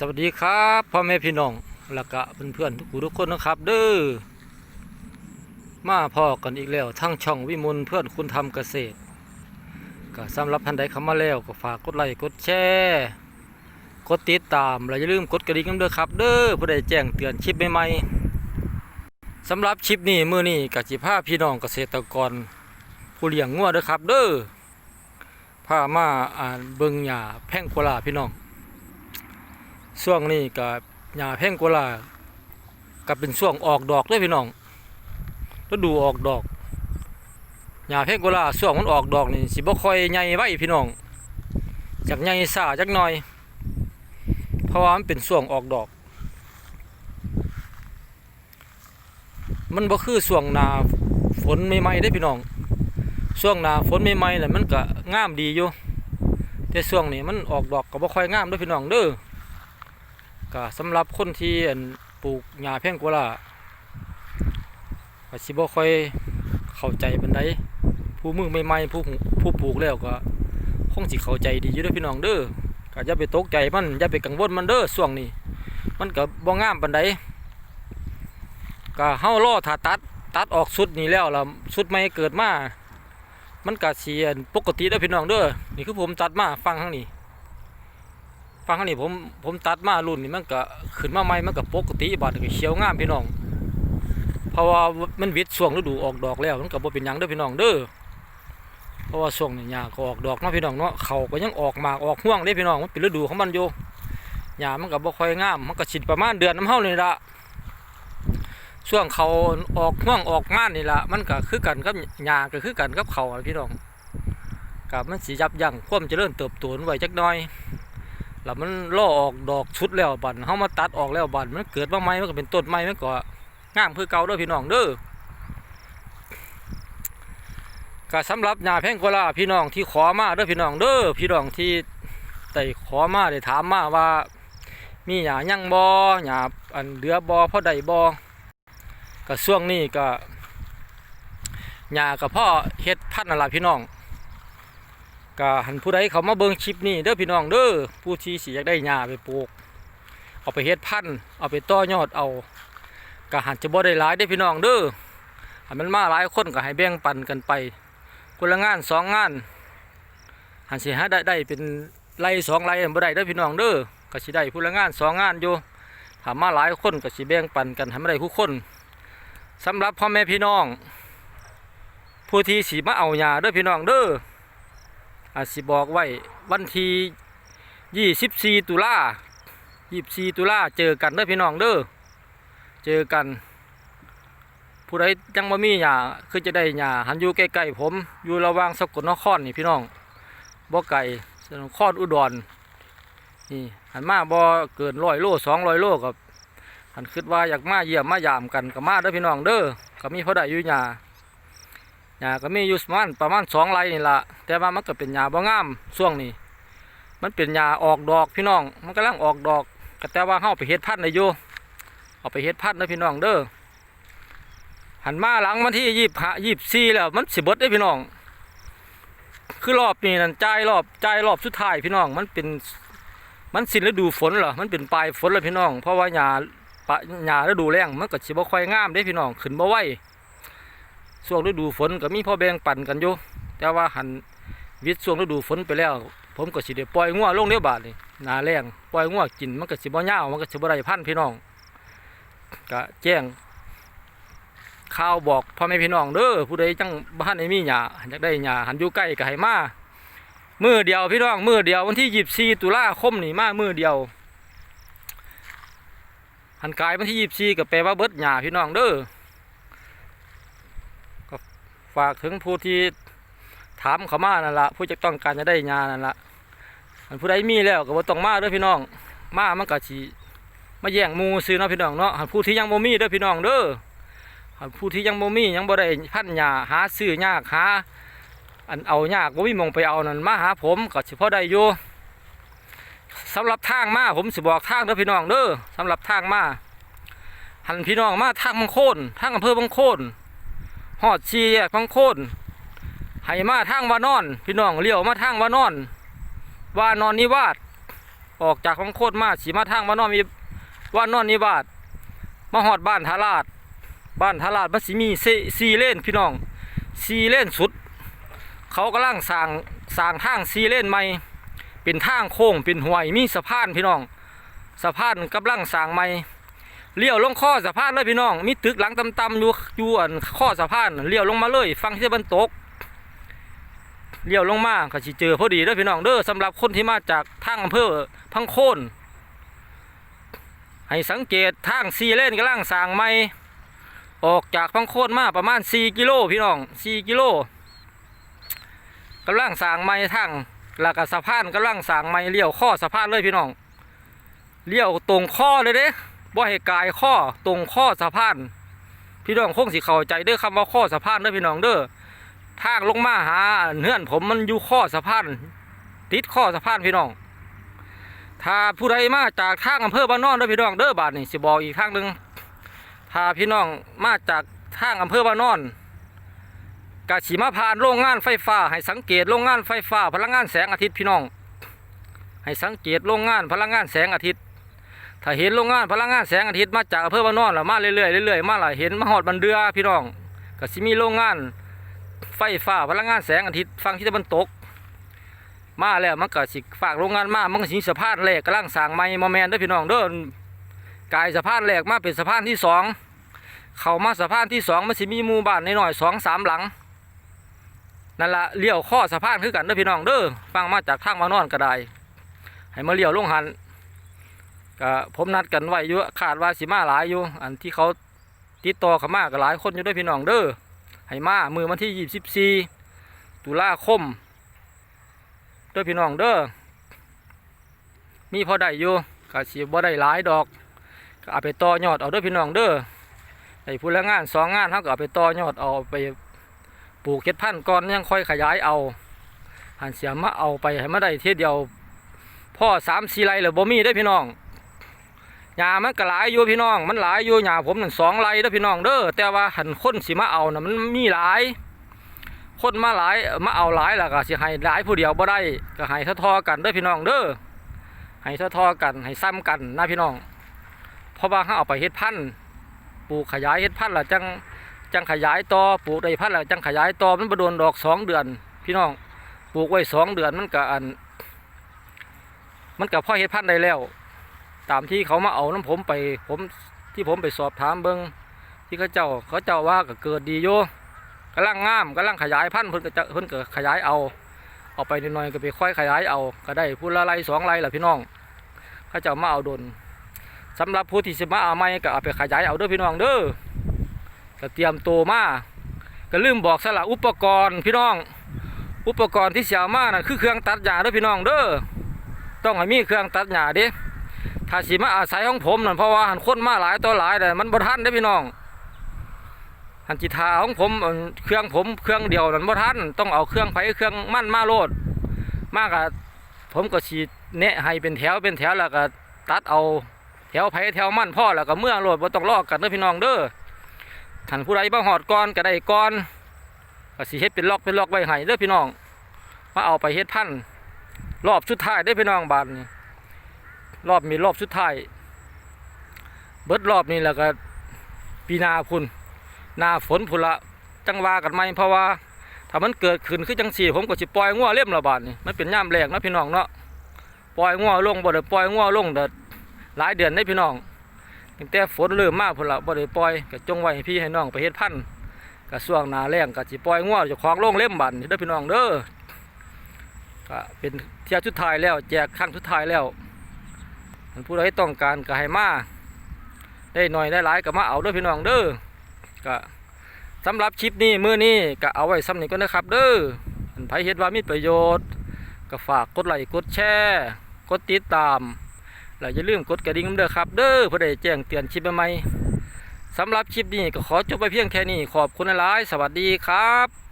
สวัสดีครับพ่อแม่พี่น้องแล้วก็เพื่อนๆทุกทุกคนนะครับเด้อมาพ่อกันอีกแล้วทั้งช่องวิมลเพื่อนคุณทำเกษตรก็สำหรับท่านใดเข้ามาแล้วก็ฝากกดไลค์กดแชร์กดติดตามและอย่าลืมกดกระดิ่งกันด้วยครับ เด้อเพื่อได้แจ้งเตือนคลิปใหม่ๆสำหรับคลิปนี้มือนี้ก็สิพาพี่น้องเกษตรกร ผู้เลี้ยงงัวด้อครับ เด้อพามาอ่านเบิงหญ้าแพ่งโกลาพี่น้อง ช่วงนี้ก็หญ้าแพงโกลาก็เป็นช่วงออกดอกเลยพี่น้องฤดูออกดอกหญ้าแพงโกลาช่วงมันออกดอกนี่สิบ่ค่อยใหญ่ไว้พี่น้องจากใหญ่ซาจักหน่อย เพราะว่ามันเป็นช่วงออกดอก มันบ่คือช่วงหน้าฝนใหม่ๆได้พี่น้องช่วงหน้าฝนใหม่ๆน่ะมันก็งามดีอยู่แต่ช่วงนี้มันออกดอกก็บ่ค่อยงามเด้อพี่น้องเด้อ ก็สำหรับคนที่ปลูกหญ้าแพงโกวาก็สิบ่ค่อยเข้าใจปานใดผู้มือใหม่ๆผู้ผู้ปลูกแล้วก็คงสิเข้าใจดีอยู่เด้อพี่น้องเด้อก็อย่าไปตกใจมันอย่าไปกังวลมันเด้อช่วงนี้ มันก็บ่งามปานใดก็เฮารอถ้าตัดตัดออกสุดนี้แล้วล่ะสุดใหม่เกิดมา มันก็สิอั่นปกติเด้อพี่น้องเด้อนี่คือผมตัดมาฟังข้างนี้ ฟังนนี้ผมผมตัดมารุ่นนี้มันก็ขึ้นมาใหม่มันก็ปกติบาดก็เขียวงามพี่น้อง เพราะว่ามันวิดช่วงฤดูออกดอกแล้วมันก็บ่เป็นหยังเด้อพี่น้องเด้อเพราะว่าช่วงนี้หญ้าก็ออกดอกเนาะพี่น้องเนาะเขาก็ยังออกหมากออกห่วงเด้พี่น้องมันเป็นฤดูของมันอยู่หญ้ามันก็บ่ค่อยงามมันก็สิประมาณเดือนน้ำเฮานี่ละช่วงเขาออกห่วงออกม่านนี่ละมันก็คือกันกับหญ้าก็คือกันกับเขาพี่น้องกับมันสิยับยั้งความเจริญเติบโตไว้จักหน่อย แล้วมันล่อออกดอกชุดแล้วบัดเฮามาตัดออกแล้วบัดมันเกิดมาใหม่มันก็เป็นต้นใหม่มันก็งามคือเก่าเด้อพี่น้องเด้อก็สำหรับหญ้าแพงโกลาพี่น้องที่ขอมาเด้อพี่น้องเด้อพี่น้องที่ได้ขอมาได้ถามมาว่า มีหญ้ายังบ่หญ้าอันเหลือบ่พอได้บ่ก็ช่วงนี้ก็หญ้าก็พ่อเฮ็ดพันธุ์นั่นล่ะพี่น้อง ก็หันผู้ใดเขามาเบิ่งคลิปนี้เด้อพี่น้องเด้อผู้ที่สิอยากได้หญ้าไปปลูก เอาไปเฮ็ดพันธุ์เอาไปต่อยอดเอาก็หันจะบ่ได้หลายเด้อพี่น้องเด้อหันมันมาหลายคนก็ให้แบ่งปันกันไปคนละงานสองงานหันสิหาได้ได้เป็นไร่สองไร่บ่ได้เด้อพี่น้องเด้อก็สิได้ผู้ละงานสองงานอยู่ถ้ามาหลายคนก็สิแบ่งปันกันให้มันได้ทุกคนสำหรับพ่อแม่พี่น้อง ผู้ที่สิมาเอาหญ้าเด้อพี่น้องเด้อ อาจสิบอกไว้วันที่ยี่สิบสี่ตุลายี่สิบสี่ตุลาเจอกันเด้อพี่น้องเด้อเจอกัน ผู้ใดยังบ่มีหญ้าคือจะได้หญ้าหันอยู่ใกล้ๆผมอยู่ระว่างสกลนครนี่พี่น้องบ่ไก่สกลนครอุดรนี่หันมาบ่เกินร้อยโลสองร้อยโลกับหันคิดว่าอยากมาเยี่ยมมายามกันก็มาเด้อพี่น้องเด้อก็มีพอได้อยู่หญ้าหญ้าก็มีอยู่ประมาณประมาณสองไร่นี่ละ แต่ว่ามันก็เป็นหญ้าบ่งามช่วงนี้ มันเป็นหญ้าออกดอกพี่น้อง มันกำลังออกดอกก็แต่ว่าเฮาไปเฮ็ดพันธุ์ได้อยู่เอาไปเฮ็ดพันธุ์เด้อพี่น้องเด้อหันมาหลังวันที่ยี่ห้ายี่สี่แล้วมันสิบดได้พี่น้อง คือรอบนี้นั่นจ่ายรอบจ่ายรอบสุดท้ายพี่น้อง มันเป็นมันสิ้นฤดูฝนเหรอมันเป็นปลายฝนแล้วพี่น้อง เพราะว่าหญ้าปะหญ้าฤดูแล้งมันก็สิบ่ค่อยงามเด้พี่น้องขึ้นบ่ไหวช่วงฤดูฝนก็มีพ่อแบงปั่นกันอยู่ แต่ว่าหันวิทย์ช่วงฤดูฝนไปแล้ว ผมก็สิได้ปล่อยงัวลงเลี้ยวบาดนี่นาแรงปล่อยงัวกินมันก็สิบ่ยาวมันก็สิบ่ได้พันพี่น้องก็แจ้งข่าวบอกพ่อแม่พี่น้องเด้อผู้ใดจังบ้านไอ้มีหญ้าอยากได้หญ้าหันอยู่ใกล้ก็ให้มามือเดียวพี่น้องมือเดียววันที่ยี่สี่ตุลาคมนี่มามือเดียว หันกายวันที่ยี่สี่ก็แปลว่าเบิดหญ้าพี่น้องเด้อกฝากถึงผู้ที่ ถามเขามานั่นละผู้จะต้องการจะได้งานนั่นละอันผู้ใดมีแล้วก็บ่ต้องมาเด้อพี่น้อง มามันก็สิมาแย่งมูซื้อเนาะพี่น้องเนาะผู้ที่ยังบ่มีเด้อพี่น้องเด้อหผู้ที่ยังบ่มียังบ่ได้พันหญ้าหาซื้อยากหาอันเอายากบ่มีมองไปเอานั่นมาหาผมก็สิพอได้อยู่สำหรับทางมาผมสิบอกทางเด้อพี่น้องเด้อสำหรับทางมาหันพี่น้องมาทางบางโคนทางอำเภอบางโคนหอดชีแยกพังโคน ให้มาทางวานอน พี่น้องเลี้ยวมาทางวานอน วานอนนิวาสออกจากของโคตรมาสีมาทางมานอนมีว่านอนนิบาตมาหอดบ้านทาราดบ้านทาราดมันสิมีซีเล่นพี่น้องซีเล่นสุด เขากำลังสร้างสร้างทางซีเล่นใหม่เป็นทางโค้งเป็นห้วยมีสะพานพี่น้องสะพานกำลังสร้างใหม่เลี้ยวลงข้อสะพานเลยพี่น้อง มีตึกหลังต่ำๆอยู่อยู่อันข้อสะพานเลี้ยวลงมาเลยฟังที่ตะวันตก เลี้ยวลงมาก็สิเจอพอดีเด้อพี่น้องเด้อสำหรับคนที่มาจากทางอำเภอพังโคนให้สังเกตทางซีเลนกำลังสร้างใหม่ออกจากพังโคนมาประมาณ 4 กิโลพี่น้อง 4 กิโลกำลังสร้างใหม่ทางแล้วก็สะพานกำลังสร้างใหม่เลี้ยวข้อสะพานเลยพี่น้องเลี้ยวตรงข้อเลยเด้บ่ให้กายข้อตรงข้อสะพานพี่น้องคงสิเข้าใจเด้อคำว่าข้อสะพานเด้อพี่น้องเด้อ ทางลงมาหาเฮือนผมมันอยู่ข้อสะพานติดข้อสะพานพี่น้อง ถ้าผู้ใดมาจากทางอำเภอบ้านนอนเด้อพี่น้องเด้อบาทนี่สิบอกอีกทางหนึ่งถ้าพี่น้องมาจากทางอำเภอบ้านนอนกะฉีมาผ่านโรงงานไฟฟ้า ให้สังเกตโรงงานไฟฟ้า พลังงานแสงอาทิตย์พี่น้อง ให้สังเกตโรงงานพลังงานแสงอาทิตย์ ถ้าเห็นโรงงานพลังงานแสงอาทิตย์มาจากอำเภอบ้านนอนแล้วมาเรื่อยๆเรื่อยๆมาหลายเห็นมาหอดบันเดือพี่น้องก็สิมีโรงงาน ไฟฟ้าพลังงานแสงอาทิตย์ฟังที่ตะวันตก มาแล้วมันก็สิฝากโรงงานมามันก็สิสะพานแรกกำลังสร้างใหม่มาแมนเด้อพี่น้องเด้อกายสะพานแรกมาเป็นสะพานที่สองเข้ามาสะพานที่สองมันสิมีหมู่บ้านน้อยๆสองสามหลังนั่นละเลี้ยวข้อสะพานคือกันเด้อพี่น้องเด้อฟังมาจากทางมานอนก็ได้ให้มาเลี้ยวลงหันก็ผมนัดกันไว้อยู่คาดว่าสิมาหลายอยู่ อันที่เขาติดต่อเข้ามาก็หลายคนอยู่เด้อพี่น้องเด้อ ให้มามือวันที่24ตุลาคมเด้อพี่น้องเด้อมีพอได้อยู่ก็สิบ่ได้หลายดอกก็เอาไปต่อยอดเอาเด้อพี่น้องเด้อไอ้ผู้ละงานสองงานเขาก็เอาไปต่อยอดเอาไปปลูกเก็ดพันธุ์ก่อนยังค่อยขยายเอาหันเสียมาเอาไปให้มาได้เทียเดียวพ่อสามสี่ไรหรือบ่มีได้พี่น้อง หญ้ามันก็หลายอยู่พี่น้อง มันหลายอยู่หญ้าผมนั่นสองไรเด้อพี่น้องเด้อแต่ว่าหันคนสิมาเอาน่ะมันมีหลาย คนมาหลายมาเอาหลายแล้วก็สิให้หลายผู้เดียวบ่ได้ก็ให้ทอๆกันเด้อพี่น้องเด้อให้ทอๆกันให้ซ้ำกันนะพี่น้อง เพราะว่าเขาเอาไปเฮ็ดพันธุ์ปลูกขยายเฮ็ดพันธุ์ล้วจังจังขยายต่อปลูกได้พันธุ์ล้วจังขยายต่อมันบ่โดนดอกสองเดือน พี่น้องปลูกไว้สองเดือนมันก็อัน มันก็พอเฮ็ดพันธุ์ได้แล้ว ตามที่เขามาเอาน้ำผมไปผมที่ผมไปสอบถามเบิงที่เขาเจ้าเขาเจ้าว่าก็เกิดดีโยกำลังงามกำลังขยายพันธุ์เพิ่นก็จะเพิ่นก็ขยายเอาเอาไปนิดหน่อยก็ไปค่อยขยายเอาก็ได้พูดละไรสองไรล่ะพี่น้องเขาเจ้ามาเอาดนสำหรับผู้ที่สิมาเอาไม่ก็เอาไปขยายเอาเด้อพี่น้องเด้อก็เตรียมตัวมาก็ลืมบอกสละอุปกรณ์พี่น้อง อุปกรณ์ที่เสียมาน่ะคือเครื่องตัดหญ้าเด้อพี่น้องเด้อต้องให้มีเครื่องตัดหญ้าเด้ ถ้าสิมาอาศัยของผมนั่นเพราะว่าหันคนมาหลายตัวหลายแต่มันบ่ทันได้พี่น้องหันจิทาของผมอันเครื่องผมเครื่องเดียวนั่นบ่ทันต้องเอาเครื่องไผเครื่องมั่นมาโลดมากะผมก็สิแนะให้เป็นแถวเป็นแถวแล้วก็ตัดเอาแถวไผแถวมั่นพ่อแล้วก็เมื่อโลดบ่ต้องลอกกันเด้อพี่น้องเด้อท่านผู้ใดบ่หอดก่อนก็ได้ก่อนก็สิเฮ็ดเป็นล็อกเป็นล็อกไว้ให้เด้อพี่น้องมาเอาไปเฮ็ดพันรอบสุดท้ายเด้อพี่น้องบาดนี้ รอบมีรอบสุดท้ายเบิดรอบนี้แล้วก็ปีนาพุ่นนาฝนพุ่นละจังวากันไหมเพราะว่า ถ้ามันเกิดขึ้นคือจังสี่ ผมก็สิปล่อยงัวเล่มละบาดนี่มันเป็นย่ามแรงนะพี่น้องเนาะปล่อยงัวลงบ่ได้ปล่อยงัวลงเด้อหลายเดือนได้พี่น้องตั้งแต่ฝนเริ่มมาพุ่นละบ่ได้ปล่อยก็จงไว้ให้พี่ให้น้องไปเฮ็ดพันธุ์ก็ช่วงนาแรงก็สิปล่อยงัวจะคล้าของลงเล่มบัดนี่เด้อพี่น้องเด้อก็เป็นเที่ยวสุดท้ายแล้วแจกครั้งสุดท้ายแล้ว นผู้ใดต้องการก็ให้มาได้หน่อยได้หลายก็มาเอาด้อพี่น้องเด้อก็สำหรับคลิปนี้มือนี้ก็เอาไว้ซ้ำนี้ก็นะครับ เด้ออันไผเฮ็ดว่ามีประโยชน์ ก็ฝากกดไลค์กดแชร์กดติดตามแล้วอย่าลืมกดกระดิ่งเด้อครับ เด้อเพื่อได้แจ้งเตือนคลิปใหม่สำหรับคลิปนี้ก็ขอจบไปเพียงแค่นี้ขอบคุณหลายสวัสดีครับ